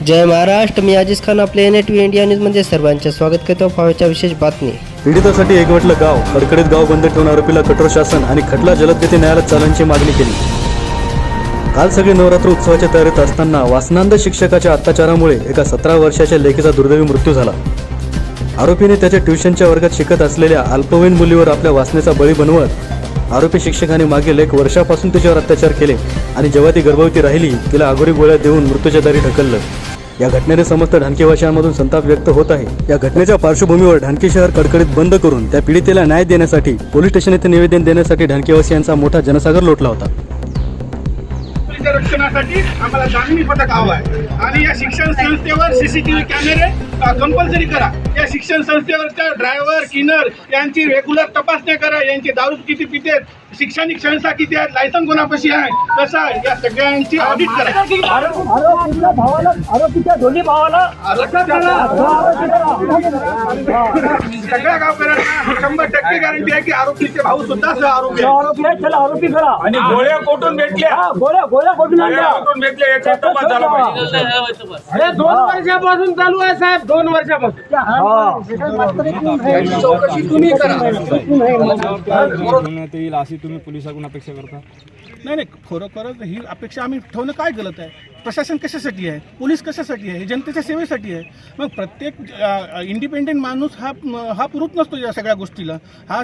जय महाराष्ट्र मी अजिज खान आपल्या N T India न्यूजमध्ये सर्वांचे स्वागत करतो. पाहायच्या विशेष बातमी. पीडितासाठी एकवटलं गाव. कडकडीत गाव बंद ठेवून आरोपीला कठोर शासन आणि खटला जलदगती न्यायालयात चालण्याची मागणी केली. काल सगळे नवरात्र उत्सवाच्या तयारीत असताना वासनांद शिक्षकाच्या अत्याचारामुळे एका सतरा वर्षाच्या लेखीचा दुर्दैवी मृत्यू झाला. आरोपीने त्याच्या ट्युशनच्या वर्गात शिकत असलेल्या अल्पवयीन मुलीवर आपल्या वासनेचा बळी बनवत आरोपी शिक्षकाने मागील एक वर्षापासून तिच्यावर अत्याचार केले आणि जेव्हा ती गर्भवती राहिली तिला आगोरी गोळ्या देऊन मृत्यूच्या दारी ढकललं. या घटनेने समस्त ढानकीवासियांमधून संताप व्यक्त होत आहे. या घटनेच्या पार्श्वभूमीवर ढानकी शहर कडकडीत बंद करून त्या पीडितेला न्याय देण्यासाठी पोलीस स्टेशन येथे निवेदन देण्यासाठी ढानकीवासियांचा मोठा जनसागर लोटला होता. रक्षणासाठी आम्हाला जामिनी पथक हवं आहे. आणि या शिक्षण संस्थेवर सीसीटीव्ही कॅमेरे कंपल्सरी करा. या शिक्षण संस्थेवरच्या ड्रायव्हर किनर यांची रेग्युलर तपासण्या करा. यांची दारू किती पितेत? शैक्षणिक संस्था किती आहेत लायसन कोणापाशी आहे? कसं आहे? या सगळ्यांची ऑडिट करा. आरोपीच्या भावाला आरोपीच्या दोन्ही भावाला सगळ्या गावकऱ्यांना शंभर टक्के गॅरंटी आहे की आरोपीचे भाऊ सुद्धा सह आरोपी आहेत आरोपी आहे त्याला आरोपी करा. आणि गोळ्या कोठून भेटल्या? हा, गोळ्या गोळ्या कुठून आणल्या? कोठून भेटल्या याचा तपास झाला पाहिजे. अरे दोन वर्षापासून चालू आहे साहेब. दोन वर्षापासून. तुम्ही ठेवण्यात येईल अशी तुम्ही पोलिसाकडून अपेक्षा करता? नाही नाही खरोखरच ही अपेक्षा आम्ही ठेवणं काय गलत आहे? प्रशासन कशासाठी आहे? पोलीस कशासाठी आहे? हे जनतेच्या सेवेसाठी आहे? मग प्रत्येक इंडिपेंडेंट माणूस हा हा पुरुष नसतो या सगळ्या गोष्टीला. हा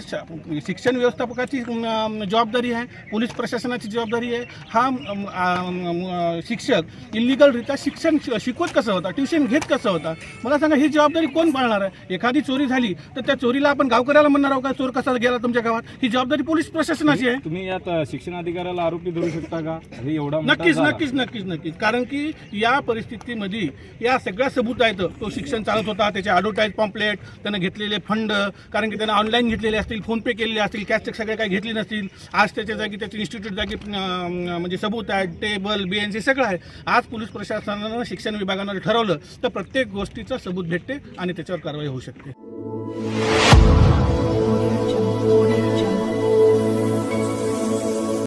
शिक्षण व्यवस्थापकाची जबाबदारी आहे पोलीस प्रशासनाची जबाबदारी आहे. हा शिक्षक इलिगलरित्या शिक्षण शिकवत कसं होता? ट्युशन घेत कसं होता? मला सांगा ही जबाबदारी कोण पाळणार आहे? एखादी चोरी झाली तर त्या चोरीला आपण गावकऱ्याला म्हणणार आहोत का? चोर कसा गेला तुमच्या गावात? ही जबाबदारी पोलीस प्रशासनाची आहे. तुम्ही यात शिक्षण अधिकाऱ्याला आरोपी धरू शकता का? हे एवढा नक्कीच. नक्कीच नक्कीच नक्कीच. कारण कारण की या परिस्थितीमध्ये या सगळ्या सबूत आहेत. तो शिक्षण चालत होता त्याचे ॲडव्हर्टाईज पॉम्पलेट त्यानं घेतलेले फंड कारण की त्यानं ऑनलाईन घेतलेले असतील फोनपे केलेले असतील कॅश चेक सगळे काही घेतले नसतील. आज त्याच्या जागी त्याचे इन्स्टिट्यूट जागी म्हणजे सबूत आहे टेबल बी एन सी सगळं आहे. आज पोलीस प्रशासनानं शिक्षण विभागानं ठरवलं तर प्रत्येक गोष्टीचा सबूत भेटते आणि त्याच्यावर कारवाई होऊ शकते.